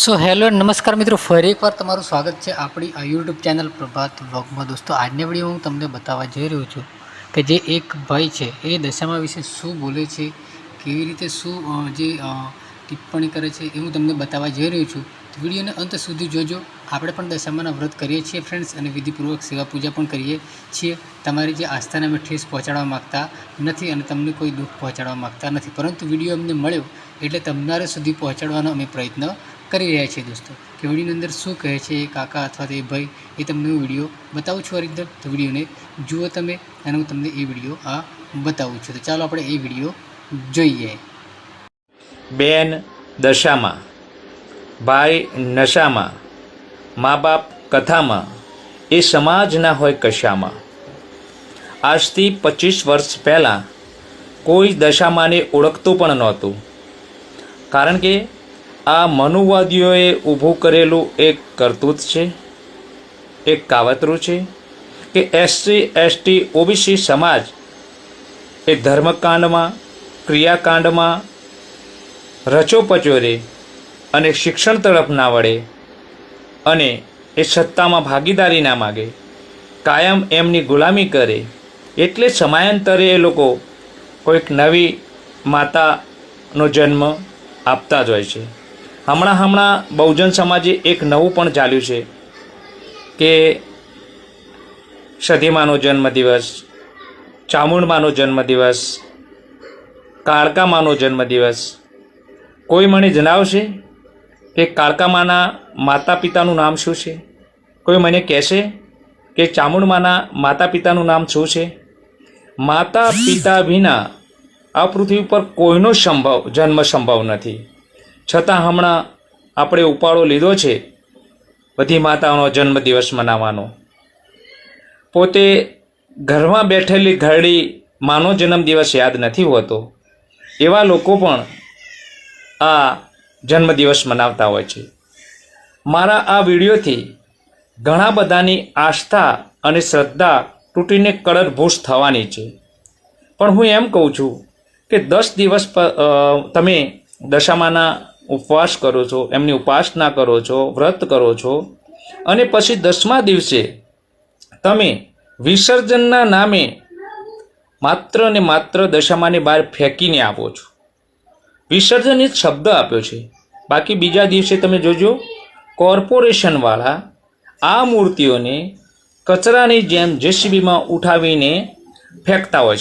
So hello નમસ્કાર મિત્રો. ફરી એકવાર તમારું સ્વાગત છે આપણી આ યુટ્યુબ ચેનલ પ્રભાત વ્લોગમાં. દોસ્તો, આજની વીડિયો હું તમને બતાવવા જઈ રહ્યો છું કે જે એક ભાઈ છે, એ દશામા વિશે શું બોલે છે, કેવી રીતે શું જે ટિપ્પણી કરે છે એ હું તમને બતાવવા જઈ રહ્યો છું. વિડીયોને અંત સુધી જોજો. આપણે પણ દશામાના વ્રત કરીએ છીએ ફ્રેન્ડ્સ અને વિધિપૂર્વક સેવા પૂજા પણ કરીએ છીએ. તમારી જે આસ્થાને અમે ઠેસ પહોંચાડવા માગતા નથી અને તમને કોઈ દુઃખ પહોંચાડવા માગતા નથી. પરંતુ વીડિયો અમને મળ્યો એટલે તમારા સુધી પહોંચાડવાનો અમે પ્રયત્ન કરી રહ્યા છીએ દોસ્તો. કે વિડીયોની અંદર શું કહે છે એ કાકા અથવા તો એ ભાઈ, એ તમને હું વીડિયો બતાવું છું હરિદર તો વિડીયોને જુઓ તમે, અને હું તમને એ વીડિયો આ બતાવું છું. તો ચાલો આપણે એ વીડિયો જોઈએ. બેન દશામાં, ભાઈ નશામાં મા બાપ કથામાં, એ સમાજના હોય કશામાં. આજથી પચીસ વર્ષ પહેલાં કોઈ દશામાંને ઓળખતું પણ નહોતું. કારણ કે આ મનુવાદીઓએ ઊભું કરેલું એક કરતૂત છે, એક કાવતરું છે કે એસસી, એસટી, ઓબીસી સમાજ એ ધર્મકાંડમાં, ક્રિયાકાંડમાં રચોપચોરે અને શિક્ષણ તરફ ના વળે અને એ સત્તામાં ભાગીદારી ના માગે, કાયમ એમની ગુલામી કરે, એટલે સમયાંતરે એ લોકો કોઈક નવી માતાનો જન્મ આપતા જ હોય છે. હમણાં હમણાં બહુજન સમાજે એક નવું પણ ચાલ્યું છે કે સધીમાનો જન્મદિવસ ચામુંડમાનો જન્મદિવસ કાળકામાનો જન્મદિવસ કોઈ મને જણાવશે કે કાળકામાના માતા પિતાનું નામ શું છે? કોઈ મને કહેશે કે ચામુંડમાના માતા પિતાનું નામ શું છે? માતા પિતા વિના આ પૃથ્વી પર કોઈનો સંભવ જન્મ સંભવ નથી. છતાં હમણાં આપણે ઉપાડો લીધો છે બધી માતાઓનો જન્મદિવસ મનાવવાનો. પોતે ઘરમાં બેઠેલી ઘરડી માનો જન્મદિવસ યાદ નથી હોતો. એવા લોકો પણ આ જન્મદિવસ મનાવતા હોય છે. મારા આ વિડીયોથી ઘણા બધાની આસ્થા અને શ્રદ્ધા તૂટીને કડરભૂસ થવાની છે. પણ હું એમ કહું છું કે દસ દિવસ તમે દશામાના ઉપવાસ કરો છો, એમની ઉપાસના કરો છો, વ્રત કરો છો અને પછી દસમા દિવસે તમે વિસર્જનના નામે માત્ર ને માત્ર દશામાને બહાર ફેંકીને આપો છો. વિસર્જન એ શબ્દ આપ્યો છે. બાકી બીજા દિવસે તમે જોજો, કોર્પોરેશનવાળા આ મૂર્તિઓને કચરાની જેમ જેસીબીમાં ઉઠાવીને ફેંકતા હોય છે.